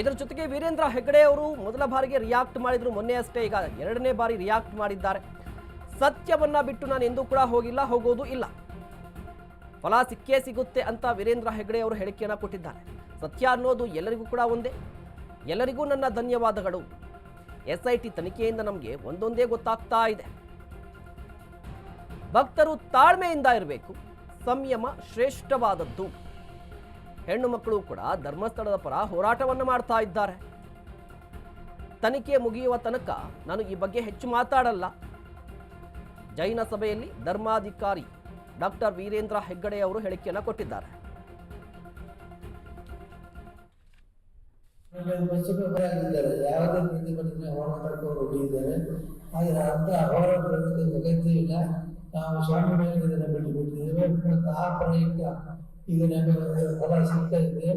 ಇದರ ಜೊತೆಗೆ ವೀರೇಂದ್ರ ಹೆಗ್ಗಡೆ ಅವರು ಮೊದಲ ಬಾರಿಗೆ ರಿಯಾಕ್ಟ್ ಮಾಡಿದ್ರು. ಮೊನ್ನೆ ಅಷ್ಟೇ ಈಗ ಎರಡನೇ ಬಾರಿ ರಿಯಾಕ್ಟ್ ಮಾಡಿದ್ದಾರೆ. ಸತ್ಯವನ್ನ ಬಿಟ್ಟು ನಾನು ಎಂದೂ ಕೂಡ ಹೋಗಿಲ್ಲ, ಹೋಗೋದು ಇಲ್ಲ. ಫಲ ಸಿಕ್ಕೇ ಸಿಗುತ್ತೆ ಅಂತ ವೀರೇಂದ್ರ ಹೆಗ್ಗಡೆ ಅವರು ಹೇಳಿಕೆಯನ್ನು ಕೊಟ್ಟಿದ್ದಾರೆ. ಸತ್ಯ ಅನ್ನೋದು ಎಲ್ಲರಿಗೂ ಕೂಡ ಒಂದೇ. ಎಲ್ಲರಿಗೂ ನನ್ನ ಧನ್ಯವಾದಗಳು. ಎಸ್ ಐ ಟಿ ತನಿಖೆಯಿಂದ ನಮಗೆ ಒಂದೊಂದೇ ಗೊತ್ತಾಗ್ತಾ ಇದೆ. ಭಕ್ತರು ತಾಳ್ಮೆಯಿಂದ ಇರಬೇಕು. ಸಂಯಮ ಶ್ರೇಷ್ಠವಾದದ್ದು. ಹೆಣ್ಣು ಮಕ್ಕಳು ಕೂಡ ಧರ್ಮಸ್ಥಳದ ಪರ ಹೋರಾಟವನ್ನು ಮಾಡ್ತಾ ಇದ್ದಾರೆ. ತನಿಖೆ ಮುಗಿಯುವ ತನಕ ನಾನು ಈ ಬಗ್ಗೆ ಹೆಚ್ಚು ಮಾತಾಡಲ್ಲ. ಜೈನ ಸಭೆಯಲ್ಲಿ ಧರ್ಮಾಧಿಕಾರಿ ಡಾಕ್ಟರ್ ವೀರೇಂದ್ರ ಹೆಗ್ಗಡೆ ಅವರು ಹೇಳಿಕೆಯನ್ನು ಕೊಟ್ಟಿದ್ದಾರೆ. ಯಾವುದೇ ಪ್ರತಿಭಟನೆ ಹೋರಾಟಕ್ಕೆ ಹೊರಟಿದ್ದಾರೆ ಆದರೆ ಅಂತ ಹೋರಾಟಕ್ಕೆ ಅಗತ್ಯ ಇಲ್ಲ ನಾವು ಸ್ವಾಮಿ ಬಿಟ್ಟು ಬಿಟ್ಟಿದ್ದೇವೆ. ಆ ಪ್ರಯುಕ್ತ ನಮಗೆ ಫಲ ಸಿಗ್ತಾ ಇದೆ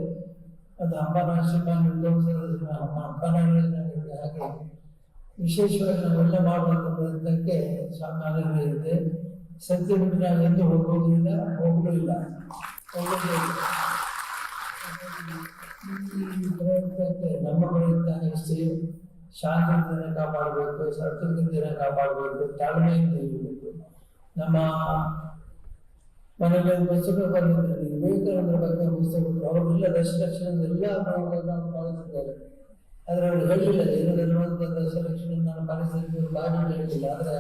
ಅದು ಅಂಬಾನಾಶಿಕ ಅಮ್ಮ ಅಂಬಾನಾಗಳಿಗೆ ಹಾಗೆ ವಿಶೇಷವಾಗಿ ನಾವೆಲ್ಲ ಮಾಡುವಂಥ ಪ್ರಯತ್ನಕ್ಕೆ ಸ್ವಾಮಿ ಇದೆ. ಸದ್ಯ ಬಿಟ್ಟು ನಾವು ಎಂದು ಹೋಗೋದಿಲ್ಲ, ಹೋಗಲೂ ಇಲ್ಲ. ಹೋಗೋದೇ. ಈ ಪ್ರಯತ್ನಕ್ಕೆ ನಮ್ಮ ಪ್ರಯತ್ನ ಅಷ್ಟೇ ಶಾಂತಿಯಿಂದ ಕಾಪಾಡಬೇಕು ಸತ್ಯದಿಂದ ಕಾಪಾಡಬೇಕು, ತಾಳ್ಮೆಯಿಂದ ಇರಬೇಕು. ನಮ್ಮ ಮನೆಗೆ ಒಂದು ಪುಸ್ತಕ ಬಂದಿದ್ದಾರೆ ವಿವೇಕಾನಂದರ ಬಗ್ಗೆ ಪುಸ್ತಕ ಅವರೆಲ್ಲ ದಶಲಕ್ಷಣದ ಎಲ್ಲ ಭಾಗಗಳನ್ನು ಪಾಲಿಸಿದ್ದಾರೆ. ಆದರೆ ಅವರು ಹೇಳಿಲ್ಲ ಏನದಲ್ಲಿರುವಂಥ ದಶಲಕ್ಷಣ ನಾನು ಪಾಲಿಸಿದ್ದು ಬಾಡಿ ಹೇಳಿಲ್ಲ ಆದರೆ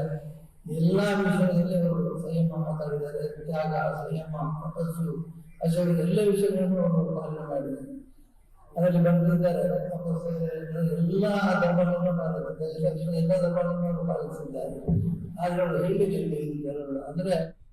ಎಲ್ಲ ವಿಷಯದಲ್ಲಿ ಅವರು ಸಂಯಮ ಮಾತಾಡಿದ್ದಾರೆ. ತ್ಯಾಗ, ಸಂಯಮ, ತಪಸ್ಸು, ಅಶೋಕ, ಎಲ್ಲ ವಿಷಯಗಳನ್ನು ಅವರು ಪಾಲನೆ ಮಾಡಿದ್ದಾರೆ. ಅದರಲ್ಲಿ ಬಂದಿದ್ದಾರೆ ಎಲ್ಲ ಧರ್ಮಗಳನ್ನು ಪಾಲಿಸಿದ್ದಾರೆ. ಎಲ್ಲ ಧರ್ಮಗಳನ್ನು ಪಾಲಿಸಿದ್ದಾರೆ. ಆದರೆ ಅವರು ಹೇಳಿಕೆ ಅಂದ್ರೆ